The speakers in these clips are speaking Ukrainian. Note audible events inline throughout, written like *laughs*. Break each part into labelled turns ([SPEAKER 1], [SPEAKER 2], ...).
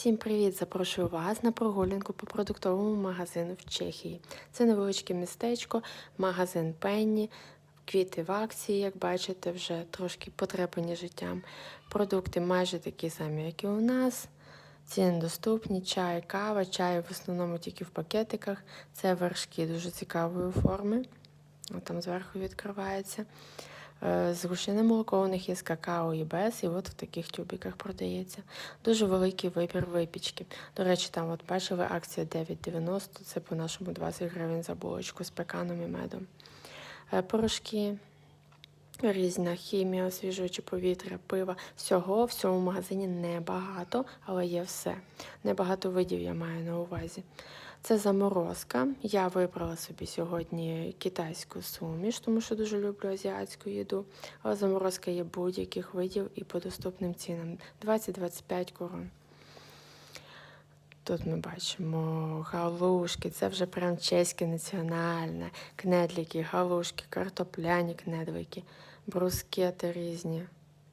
[SPEAKER 1] Всім привіт! Запрошую вас на прогулянку по продуктовому магазину в Чехії. Це невеличке містечко, магазин Пенні, квіти в акції, як бачите, вже трошки потрепані життям. Продукти майже такі самі, як і у нас. Ціни доступні, чай, кава, чай в основному тільки в пакетиках. Це вершки дуже цікавої форми. Там зверху відкривається. Е, Згущене молоко у них є з какао і без, і от в таких тюбиках продається. Дуже великий вибір випічки. До речі, там от бачили акція 9,90, це по-нашому 20 гривень за булочку з пеканом і медом. Е, Порошки, різна хімія, освіжуючи повітря, пива. Всього в цьому магазині небагато, але є все. Небагато видів я маю на увазі. Це заморозка. Я вибрала собі сьогодні китайську суміш, тому що дуже люблю азіатську їду. Але заморозка є будь-яких видів і по доступним цінам 20-25 корон. Тут ми бачимо галушки, це вже прям чеське національне, кнедліки, галушки, картопляні кнедлики, брускети різні.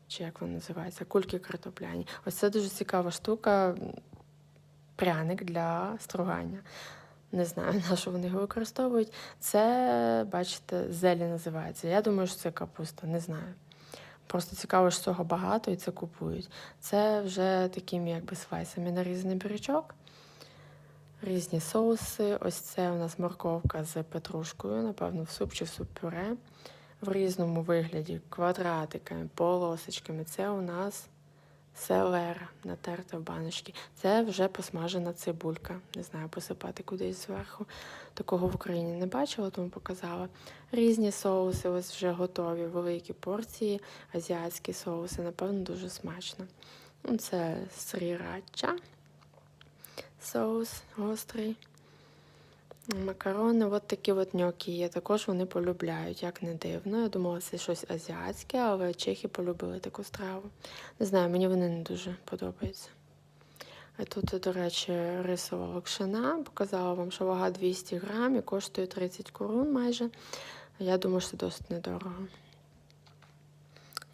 [SPEAKER 1] Чи як вони називаються? Кульки картопляні. Ось це дуже цікава штука пряник для стругання. Не знаю, *laughs* на що вони його використовують. Це, бачите, зелі називається. Я думаю, що це капуста, не знаю. Просто цікаво, що цього багато і це купують. Це вже такими якби слайсами нарізаний бурячок. Різні соуси. Ось це у нас морковка з петрушкою, напевно, в суп чи в суп-пюре. В різному вигляді, квадратиками, полосочками. Це у нас селера натерта в баночки. Це вже посмажена цибулька. Не знаю, посипати кудись зверху. Такого в Україні не бачила, тому показала. Різні соуси, ось вже готові, великі порції, азіатські соуси, напевно, дуже смачно. Це срірача, соус гострий. Макарони, от такі от ньокі є. Також вони полюбляють, як не дивно. Я думала, це щось азіатське, але чехи полюбили таку страву. Не знаю, мені вони не дуже подобаються. А тут, до речі, рисова локшина. Показала вам, що вага 200 грам і коштує 30 корун майже. Я думаю, що це досить недорого.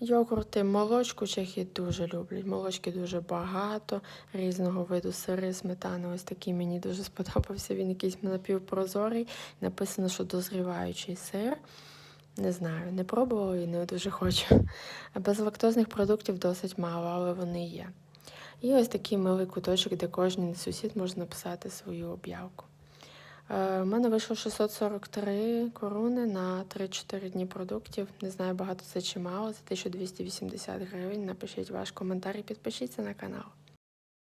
[SPEAKER 1] Йогурти, молочку чехи дуже люблять. Молочки дуже багато, різного виду сири, сметани. Ось такий мені дуже *laughs* сподобався. Він якийсь напівпрозорий. Написано, що дозріваючий сир. Не знаю, не пробувала і не дуже хочу. Безлактозних продуктів досить мало, але вони є. І ось такий милий куточок, де кожен сусід може написати свою об'явку. Е, У мене вийшло 643 корони на 3-4 дні продуктів. Не знаю, багато це чи мало. Це 1280 гривень. Напишіть ваш коментар і підпишіться на канал.